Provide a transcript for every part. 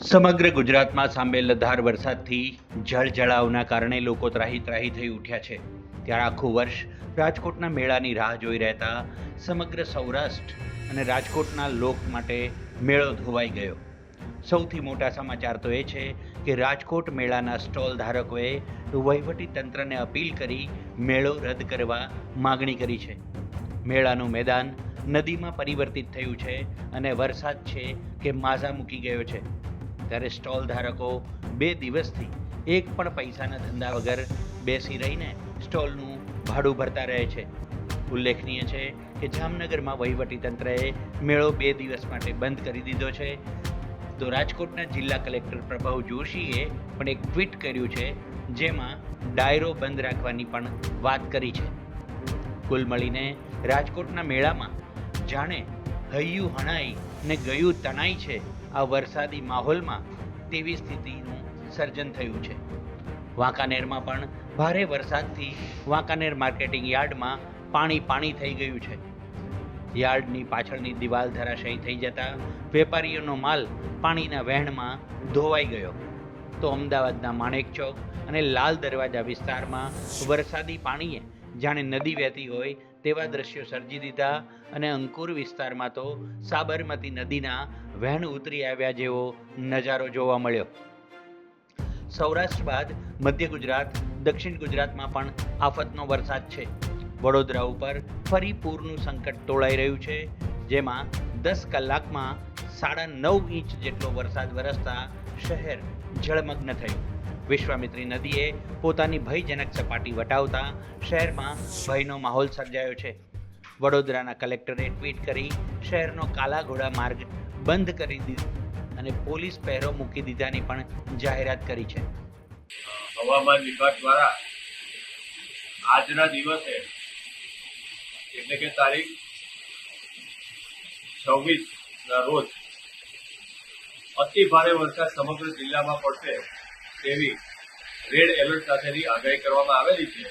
સમગ્ર ગુજરાતમાં સાંબેલધાર વરસાદથી જળજળાવના કારણે લોકો ત્રાહી ત્રાહી થઈ ઉઠ્યા છે. ત્યારે આખું વર્ષ રાજકોટના મેળાની રાહ જોઈ રહેતા સમગ્ર સૌરાષ્ટ્ર અને રાજકોટના લોક માટે મેળો ધોવાઈ ગયો. સૌથી મોટા સમાચાર તો એ છે કે રાજકોટ મેળાના સ્ટોલ ધારકોએ વહીવટી તંત્રને અપીલ કરી મેળો રદ કરવા માગણી કરી છે. મેળાનું મેદાન નદીમાં પરિવર્તિત થયું છે અને વરસાદ છે કે માઝા મૂકી ગયો છે. ત્યારે સ્ટોલ ધારકો બે દિવસથી એક પણ પૈસાના ધંધા વગર બેસી રહીને સ્ટોલનું ભાડું ભરતા રહે છે. ઉલ્લેખનીય છે કે જામનગરમાં વહીવટી તંત્રએ મેળો બે દિવસ માટે બંધ કરી દીધો છે. તો રાજકોટના જિલ્લા કલેક્ટર પ્રભાવ જોશીએ પણ એક ટ્વીટ કર્યું છે, જેમાં ડાયરો બંધ રાખવાની પણ વાત કરી છે. કુલ મળીને રાજકોટના મેળામાં જાણે હૈયું હણાઈ ને ગયું તણાઈ છે. આ વરસાદી માહોલમાં તેવી સ્થિતિનું સર્જન થયું છે. વાંકાનેરમાં પણ ભારે વરસાદથી વાંકાનેર માર્કેટિંગ યાર્ડમાં પાણી પાણી થઈ ગયું છે. યાર્ડની પાછળની દિવાલ ધરાશયી થઈ જતા વેપારીઓનો માલ પાણીના વહેણમાં ધોવાઈ ગયો. તો અમદાવાદના માણેક ચોક અને લાલ દરવાજા વિસ્તારમાં વરસાદી પાણીએ જાણે નદી વહેતી હોય તેવા દ્રશ્યો સર્જી દીધા અને અંકુર વિસ્તારમાં તો સાબરમતી નદીના વહેણ ઉતરી આવ્યા જેવો નજારો જોવા મળ્યો. સૌરાષ્ટ્ર બાદ મધ્ય ગુજરાત, દક્ષિણ ગુજરાતમાં પણ આફતનો વરસાદ છે. વડોદરા ઉપર ફરી પૂરનું સંકટ તોળાઈ રહ્યું છે, જેમાં દસ કલાકમાં સાડા નવ ઇંચ જેટલો વરસાદ વરસતા શહેર જળમગ્ન થયું. વિશ્વામિત્રી નદીએ પોતાની ભયજનક સપાટી વટાવતા શહેરમાં ભયનો માહોલ સર્જાયો છે. વડોદરાના કલેક્ટરે ટ્વીટ કરી શહેરનો કાલા ઘોડા માર્ગ બંધ કરી દીધો અને પોલીસ પહેરો મૂકી દીધાની પણ જાહેરાત કરી છે. હવામાન વિભાગ દ્વારા આજના દિવસે, એટલે કે તારીખ છવ્વીસ ના રોજ, અતિ ભારે વરસાદ સમગ્ર જિલ્લામાં પડશે તેવી રેડ એલર્ટ સાથેની આગાહી કરવામાં આવેલી છે.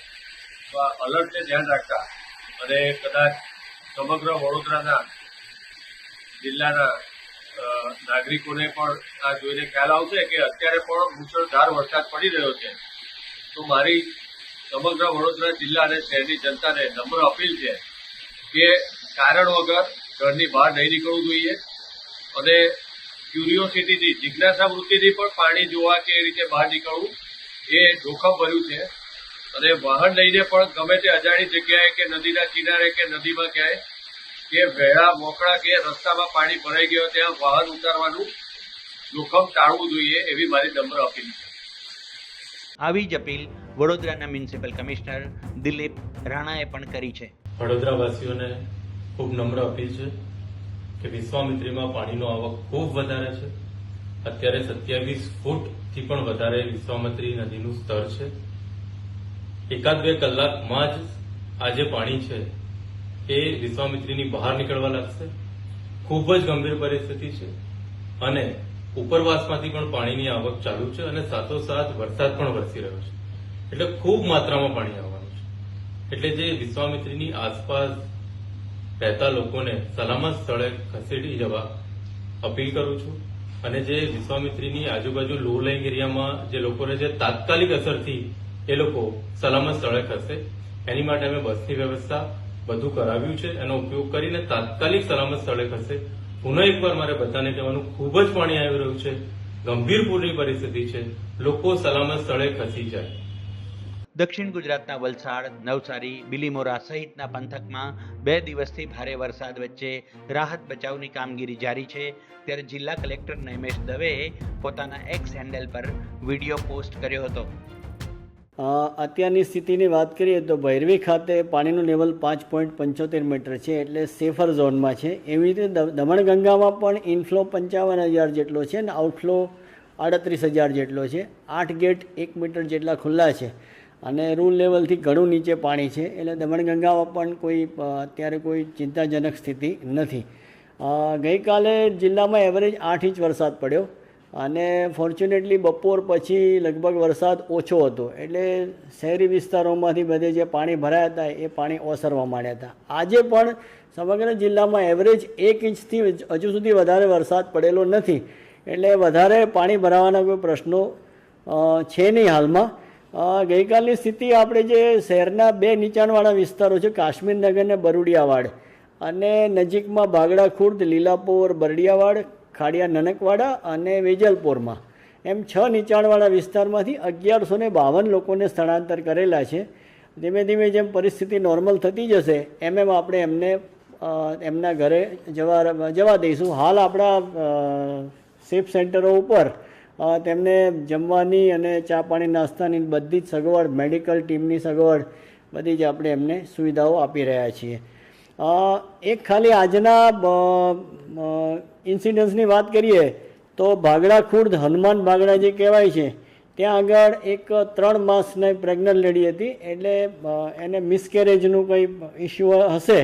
તો આ અલર્ટને ધ્યાન રાખતા અને કદાચ સમગ્ર વડોદરાના જિલ્લાના નાગરિકોને પણ આ જોઈને ખ્યાલ આવશે કે અત્યારે પણ મુશળધાર વરસાદ પડી રહ્યો છે. તો મારી સમગ્ર વડોદરા જિલ્લા અને શહેરની જનતાને નમ્ર અપીલ છે કે કારણ વગર ઘરની બહાર નહીં નીકળવું જોઈએ અને ક્યુરિયોસિટીથી જિજ્ઞાસા વૃત્તિથી પણ પાણી જોવા કે એ રીતે બહાર નીકળવું એ જોખમ ભર્યું છે. અને વાહન લઈને પણ ગમે તે અજાણી જગ્યાએ કે નદીના કિનારે કે નદીમાં ક્યાંય કે વહેળા મોકળા કે રસ્તામાં પાણી ભરાઈ ગયો ત્યાં વાહન ઉતારવાનું જોખમ ટાળવું જોઈએ એવી મારી નમ્ર અપીલ છે. આવી જ અપીલ વડોદરાના મ્યુનિસિપલ કમિશનર દિલીપ રાણાએ પણ કરી છે. વડોદરાવાસીઓને ખૂબ નમ્ર અપીલ છે કે વિશ્વામિત્રીમાં પાણીનો આવક ખૂબ વધારે છે. અત્યારે સત્યાવીસ ફૂટથી પણ વધારે વિશ્વામિત્રી નદીનું સ્તર છે. એકાદ બે કલાકમાં જ આ જે પાણી છે, એ વિશ્વામિત્રીની બહાર નીકળવા લાગશે. ખૂબ જ ગંભીર પરિસ્થિતિ છે અને ઉપરવાસમાંથી પણ પાણીની આવક ચાલુ છે અને સાથોસાથ વરસાદ પણ વરસી રહ્યો છે. એટલે ખૂબ માત્રામાં પાણી આવવાનું છે. એટલે જે વિશ્વામિત્રીની આસપાસ રહેતા લોકોને સલામત સ્થળે ખસેડી જવા અપીલ કરું છું. અને જે વિશ્વામિત્રીની આજુબાજુ લો લાઈંગ એરિયામાં જે લોકો રહે છે, તાત્કાલિક અસરથી એ લોકો સલામત સ્થળે ખસે. એની માટે અમે બસની વ્યવસ્થા બધું કરાવ્યું છે. એનો ઉપયોગ કરીને તાત્કાલિક સલામત સ્થળે ખસે. પુનઃ એકવાર મારે બધાને કહેવાનું, ખૂબ જ પાણી આવી રહ્યું છે. ગંભીર પૂરની પરિસ્થિતિ છે. લોકો સલામત સ્થળે ખસી જાય. દક્ષિણ ગુજરાતના વલસાડ, નવસારી, બિલીમોરા સહિતના પંથકમાં બે દિવસથી ભારે વરસાદ વચ્ચે રાહત બચાવની કામગીરી જારી છે. ત્યારે જિલ્લા કલેક્ટર નૈમેશ દવેએ પોતાના એક્સ હેન્ડલ પર વીડિયો પોસ્ટ કર્યો હતો. અત્યારની સ્થિતિની વાત કરીએ તો ભૈરવી ખાતે પાણીનું લેવલ પાંચ પોઈન્ટ પંચોતેર મીટર છે એટલે સેફર ઝોનમાં છે. એવી રીતે દમણગંગામાં પણ ઇનફ્લો પંચાવન હજાર જેટલો છે અને આઉટફ્લો આડત્રીસ હજાર જેટલો છે. આઠ ગેટ એક મીટર જેટલા ખુલ્લા છે. અને રૂલ લેવલથી ઘણું નીચે પાણી છે. એટલે દમણગંગામાં પણ કોઈ અત્યારે કોઈ ચિંતાજનક સ્થિતિ નથી. ગઈકાલે જિલ્લામાં એવરેજ આઠ ઇંચ વરસાદ પડ્યો અને ફોર્ચ્યુનેટલી બપોર પછી લગભગ વરસાદ ઓછો હતો. એટલે શહેરી વિસ્તારોમાંથી બધે જે પાણી ભરાયા હતા એ પાણી ઓસરવા માંડ્યા હતા. આજે પણ સમગ્ર જિલ્લામાં એવરેજ એક ઇંચથી હજુ સુધી વધારે વરસાદ પડેલો નથી. એટલે વધારે પાણી ભરાવાના કોઈ પ્રશ્નો છે નહીં હાલમાં. ગઈકાલની સ્થિતિ આપણે જે શહેરના બે નીચાણવાળા વિસ્તારો છે કાશ્મીરનગર ને બરુડિયાવાડ અને નજીકમાં ભાગડા ખુર્દ લીલાપોર, બરડિયાવાડ, ખાડિયા, નનકવાડા અને વેજલપોરમાં. એમ છ નીચાણવાળા વિસ્તારમાંથી અગિયારસો ને બાવન લોકોને સ્થળાંતર કરેલા છે. ધીમે ધીમે જેમ પરિસ્થિતિ નોર્મલ થતી જશે, એમ એમ આપણે એમને એમના ઘરે જવા જવા દઈશું. હાલ આપણા સેફ સેન્ટરો ઉપર તેમને જમવાની અને ચા પાણી, નાસ્તાની બધી જ સગવડ, મેડિકલ ટીમની સગવડ, બધી જ આપણે એમને સુવિધાઓ આપી રહ્યા છીએ. એક ખાલી આજના ઇન્સિડન્સની વાત કરીએ, તો ભાગડા ખુર્દ હનુમાન ભાગડા જે કહેવાય છે, ત્યાં આગળ એક ત્રણ માસની પ્રેગ્નન્ટ લેડી હતી, એટલે એને મિસકેરેજનું કંઈ ઇસ્યુ હશે,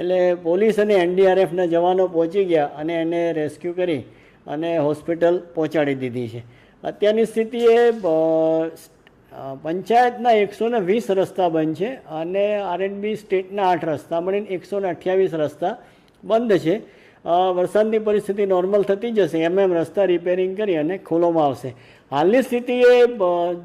એટલે પોલીસ અને એનડીઆરએફના જવાનો પહોંચી ગયા અને એને રેસ્ક્યુ કરી. અને હોસ્પિટલ પહોંચાડી દીધી છે. અત્યારની સ્થિતિએ અ, અ, પંચાયતના એકસો ને વીસ રસ્તા બંધ છે અને આરએનબી સ્ટેટના આઠ રસ્તા મળીને એકસો ને અઠ્યાવીસ રસ્તા બંધ છે. વરસાદની પરિસ્થિતિ નોર્મલ થતી જશે એમ એમ રસ્તા રિપેરિંગ કરી અને ખોલવામાં આવશે. હાલની સ્થિતિએ એ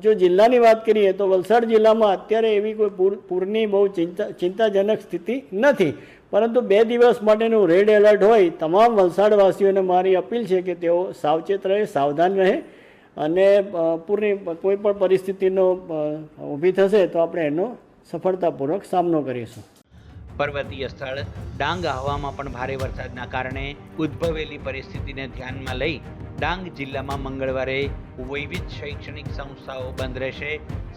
જો જિલ્લાની વાત કરીએ તો વલસાડ જિલ્લામાં અત્યારે એવી કોઈ પૂર પૂરની બહુ ચિંતા ચિંતાજનક સ્થિતિ નથી. પરંતુ બે દિવસ માટેનું રેડ એલર્ટ હોય, તમામ વલસાડવાસીઓને મારી અપીલ છે કે તેઓ સાવચેત રહે, સાવધાન રહે અને પૂરની, કોઈ પણ પરિસ્થિતિનો ઊભી થશે તો આપણે એનો સફળતાપૂર્વક સામનો કરીશું. પર્વતીય સ્થળ ડાંગ હવામાં પણ ભારે વરસાદના કારણે ઉદ્ભવેલી પરિસ્થિતિને ધ્યાનમાં લઈ ડાંગ જિલ્લામાં મંગળવારે વૈવિધ શૈક્ષણિક સંસ્થાઓ બંધ રહેશે.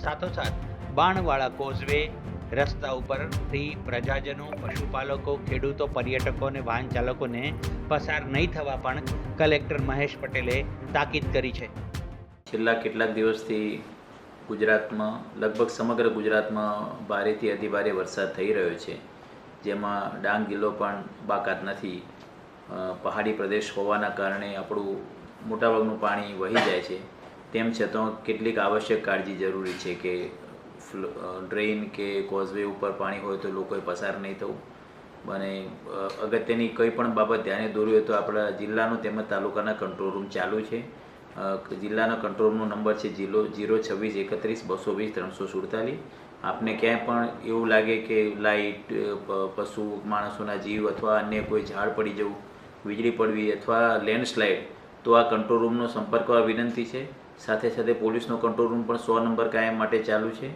સાથોસાથ બાણવાળા કોઝવે રસ્તા ઉપરથી પ્રજાજનો, પશુપાલકો, ખેડૂતો પર્યટકો અને વાહન ચાલકોને પસાર નહીં થવા પણ કલેક્ટર મહેશ પટેલે તાકીદ કરી છે. છેલ્લા કેટલાક દિવસથી ગુજરાતમાં, લગભગ સમગ્ર ગુજરાતમાં ભારેથી અતિભારે વરસાદ થઈ રહ્યો છે. જેમાં ડાંગ જિલ્લો પણ બાકાત નથી. પહાડી પ્રદેશ હોવાના કારણે આપણું મોટાભાગનું પાણી વહી જાય છે. તેમ છતાં કેટલીક આવશ્યક કાળજી જરૂરી છે કે ડ્રેઇન કે કોઝવે ઉપર પાણી હોય તો લોકોએ પસાર નહીં થવું. અને અગત્યની કંઈ પણ બાબત ધ્યાને દોરવી હોય તો આપણા જિલ્લાનો તેમજ તાલુકાના કંટ્રોલ રૂમ ચાલુ છે. જિલ્લાના કંટ્રોલ રૂમનો નંબર છે જીરો જીરો છવ્વીસ એકત્રીસ બસો વીસ ત્રણસો સુડતાલીસ. આપને ક્યાંય પણ એવું લાગે કે લાઇટ પશુ, માણસોના જીવ અથવા અન્ય કોઈ ઝાડ પડી જવું, વીજળી પડવી અથવા લેન્ડસ્લાઇડ, તો આ કંટ્રોલ રૂમનો સંપર્ક કરવા વિનંતી છે. સાથે સાથે પોલીસનો કંટ્રોલ રૂમ પણ સો નંબર કાયમ માટે ચાલુ છે.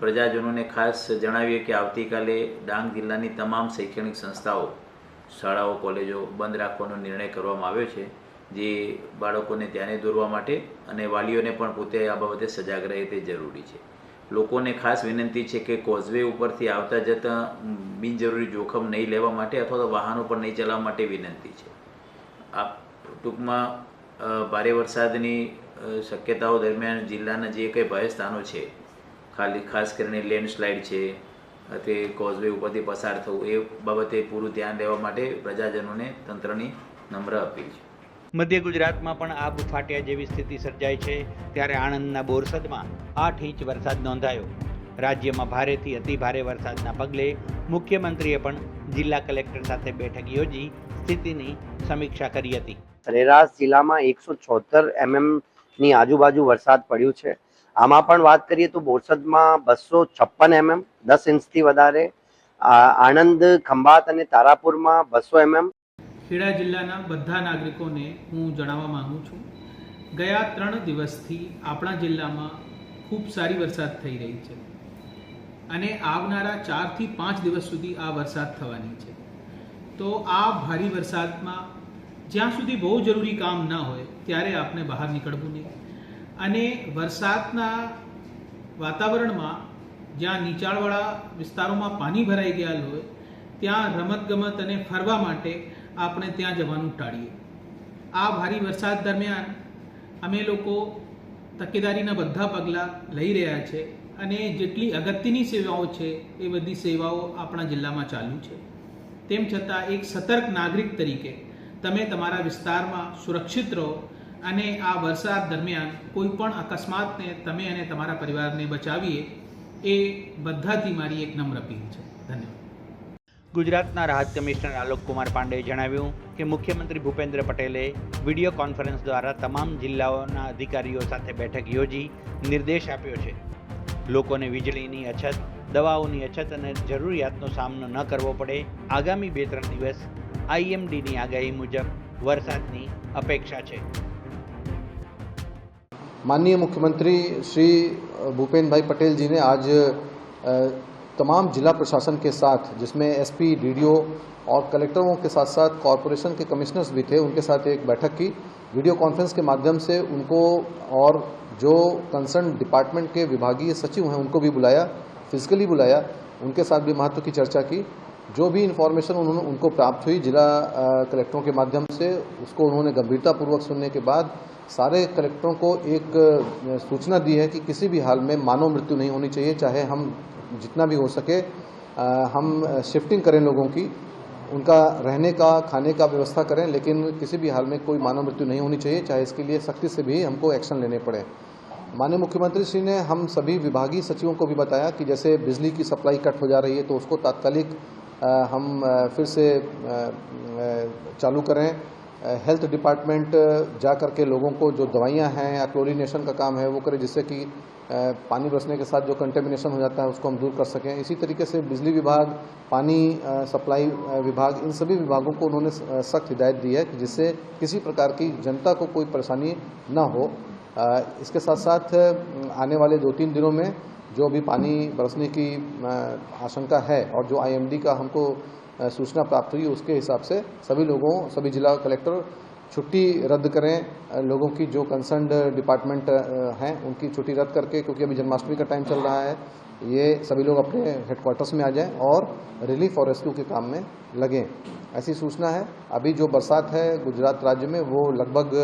પ્રજાજનોને ખાસ જણાવીએ કે આવતીકાલે ડાંગ જિલ્લાની તમામ શૈક્ષણિક સંસ્થાઓ, શાળાઓ, કોલેજો બંધ રાખવાનો નિર્ણય કરવામાં આવ્યો છે, જે બાળકોને ધ્યાને દોરવા માટે અને વાલીઓને પણ પોતે આ બાબતે સજાગ રહે તે જરૂરી છે. લોકોને ખાસ વિનંતી છે કે કોઝવે ઉપરથી આવતા જતાં બિનજરૂરી જોખમ નહીં લેવા માટે અથવા તો વાહનો પણ નહીં ચલાવવા માટે વિનંતી છે. આ ટૂંકમાં ભારે વરસાદની શક્યતાઓ દરમિયાન જિલ્લાના જે કંઈ ભય સ્થાનો છે ખાલી ખાસ કરીને લેન્ડસ્લાઇડ છે તે કોઝવે ઉપરથી પસાર થવું એ બાબતે પૂરું ધ્યાન લેવા માટે પ્રજાજનોને તંત્રની નમ્ર અપીલ છે. મધ્ય ગુજરાતમાં પણ આબ ફાટ્યા જેવી સ્થિતિ સર્જાઈ છે ત્યારે આણંદના બોરસદમાં આઠ ઇંચ વરસાદ નોંધાયો. રાજ્યમાં ભારેથી અતિભારે વરસાદના પગલે મુખ્યમંત્રીએ પણ જિલ્લા કલેક્ટર સાથે બેઠક યોજી સ્થિતિની સમીક્ષા કરી હતી. સરેરાશ જિલ્લામાં એકસો છોતેર એમએમની આજુબાજુ વરસાદ પડ્યું છે. આમાં પણ વાત કરીએ તો બોરસદમાં બસો છપ્પન એમએમ, દસ ઇંચથી વધારે આણંદ, ખંભાત અને તારાપુરમાં બસો એમએમ. ખેડા જિલ્લાના બધા નાગરિકોને હું જણાવવા માંગુ છું, ગયા ત્રણ દિવસથી આપણા જિલ્લામાં ખૂબ સારી વરસાદ થઈ રહી છે અને આવનારા ચારથી પાંચ દિવસ સુધી આ વરસાદ થવાની છે. તો આ ભારે વરસાદમાં જ્યાં સુધી બહુ જરૂરી કામ ન હોય, ત્યારે આપણે બહાર નીકળવું નહીં. અને વરસાદના વાતાવરણમાં જ્યાં નીચાણવાળા વિસ્તારોમાં પાણી ભરાઈ ગયા હોય, ત્યાં રમતગમત અને ફરવા માટે આપણે ત્યાં જવાનું ટાળીએ. આ ભારે વરસાદ દરમિયાન અમે લોકો તકેદારીના બધા પગલાં લઈ રહ્યા છે અને જેટલી અગત્યની સેવાઓ છે એ બધી સેવાઓ આપણા જિલ્લામાં ચાલુ છે. તેમ છતાં એક સતર્ક નાગરિક તરીકે તમે તમારા વિસ્તારમાં સુરક્ષિત રહો અને આ વરસાદ દરમિયાન કોઈ પણ અકસ્માતને તમે અને તમારા પરિવારને બચાવીએ, એ બધાથી મારી એક નમ્ર અપીલ છે. ધન્યવાદ. ગુજરાતના રાહત કમિશનર આલોક કુમાર પાંડેએ જણાવ્યું કે મુખ્યમંત્રી ભૂપેન્દ્ર પટેલે વીડિયો કોન્ફરન્સ દ્વારા તમામ જિલ્લાઓના અધિકારીઓ સાથે બેઠક યોજી નિર્દેશ આપ્યો છે. લોકોને વીજળીની અછત, દવાઓની અછત અને જરૂરિયાતનો સામનો ન કરવો પડે આગામી બે ત્રણ દિવસ આઈએમડીની આગાહી મુજબ વરસાદની અપેક્ષા છે. माननीय मुख्यमंत्री श्री भूपेंद्र भाई पटेल जी ने आज तमाम जिला प्रशासन के साथ, जिसमें एसपी, डीडीओ और कलेक्टरों के साथ साथ कॉरपोरेशन के कमिश्नर्स भी थे, उनके साथ एक बैठक की। वीडियो कॉन्फ्रेंस के माध्यम से उनको और जो कंसर्न डिपार्टमेंट के विभागीय सचिव हैं, उनको भी बुलाया, फिजिकली बुलाया, उनके साथ भी महत्व की चर्चा की। जो भी इन्फॉर्मेशन उन्होंने, उनको प्राप्त हुई जिला कलेक्टरों के माध्यम से, उसको उन्होंने गंभीरतापूर्वक सुनने के बाद सारे कलेक्टरों को एक सूचना दी है कि किसी भी हाल में मानव मृत्यु नहीं होनी चाहिए, चाहे हम जितना भी हो सके हम शिफ्टिंग करें लोगों की, उनका रहने का, खाने का व्यवस्था करें, लेकिन किसी भी हाल में कोई मानव मृत्यु नहीं होनी चाहिए, चाहे इसके लिए सख्ती से भी हमको एक्शन लेने पड़े। माननीय मुख्यमंत्री श्री ने हम सभी विभागीय सचिवों को भी बताया कि जैसे बिजली की सप्लाई कट हो जा रही है तो उसको तात्कालिक हम फिर से चालू करें। हेल्थ डिपार्टमेंट जा करके लोगों को जो दवाइयाँ हैं या क्लोरीनेशन का काम है, वो करे जिससे कि पानी बरसने के साथ जो कंटेमिनेशन हो जाता है उसको हम दूर कर सकें। इसी तरीके से बिजली विभाग, पानी सप्लाई विभाग, इन सभी विभागों को उन्होंने सख्त हिदायत दी है कि जिससे किसी प्रकार की जनता को कोई परेशानी न हो। इसके साथ साथ आने वाले दो तीन दिनों में जो अभी पानी बरसने की आशंका है और जो आईएमडी का हमको सूचना प्राप्त हुई, उसके हिसाब से सभी लोगों, सभी जिला कलेक्टर छुट्टी रद्द करें। लोगों की जो कंसर्न डिपार्टमेंट हैं, उनकी छुट्टी रद्द करके, क्योंकि अभी जन्माष्टमी का टाइम चल रहा है, ये सभी लोग अपने हेडक्वार्टर्स में आ जाएँ और रिलीफ और रेस्क्यू के काम में लगें। ऐसी सूचना है। अभी जो बरसात है गुजरात राज्य में, वो लगभग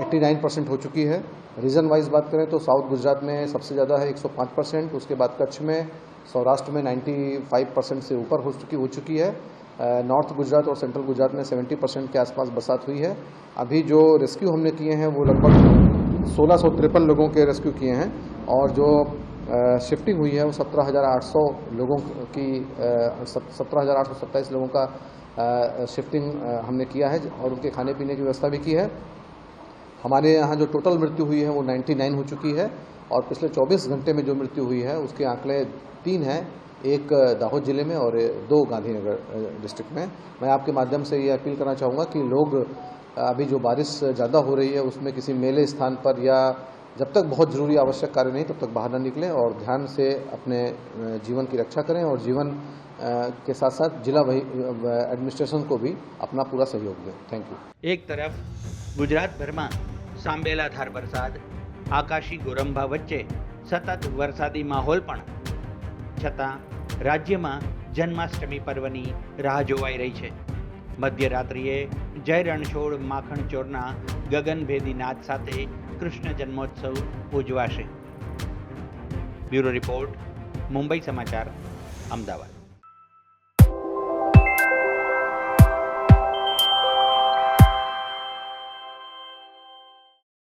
एट्टी नाइन परसेंट हो चुकी है। रीजन वाइज बात करें तो साउथ गुजरात में सबसे ज़्यादा है 105 परसेंट उसके बाद कच्छ में सौराष्ट्र में 95 परसेंट से ऊपर हो चुकी हो चुकी है। नॉर्थ गुजरात और सेंट्रल गुजरात में 70 परसेंट के आसपास बरसात हुई है। अभी जो रेस्क्यू हमने किए हैं, वो लगभग सोलह सौ तिरपन लोगों के रेस्क्यू किए हैं और जो शिफ्टिंग हुई है, वो सत्रह हज़ार आठ सौ लोगों की सत्रह हज़ार आठ सौ सत्ताईस लोगों का शिफ्टिंग हमने किया है और उनके खाने पीने की व्यवस्था भी की है। हमारे यहाँ जो टोटल मृत्यु हुई है, वो 99 हो चुकी है। और पिछले 24 घंटे में जो मृत्यु हुई है, उसके आंकड़े तीन हैं। एक दाहोद ज़िले में और दो गांधीनगर डिस्ट्रिक्ट में। मैं आपके माध्यम से ये अपील करना चाहूँगा कि लोग अभी जो बारिश ज़्यादा हो रही है, उसमें किसी मेले स्थान पर या जब तक बहुत ज़रूरी आवश्यक कार्य नहीं, तब तक बाहर न निकलें और ध्यान से अपने जीवन की रक्षा करें और जीवन के साथ साथ जिला एडमिनिस्ट्रेशन को भी अपना पूरा सहयोग दें। थैंक यू एक तरफ़ गुजरात भर में सांबेला धार बरसात આકાશી ગોરંભા વચ્ચે સતત વરસાદી માહોલ પણ. છતાં, રાજ્યમાં જન્માષ્ટમી પર્વની રાહ જોવાઈ રહી છે. મધ્યરાત્રિએ જય રણછોડ માખણ ચોરના ગગનભેદી નાદ સાથે કૃષ્ણ જન્મોત્સવ ઉજવાશે. બ્યુરો રિપોર્ટ, મુંબઈ સમાચાર, અમદાવાદ.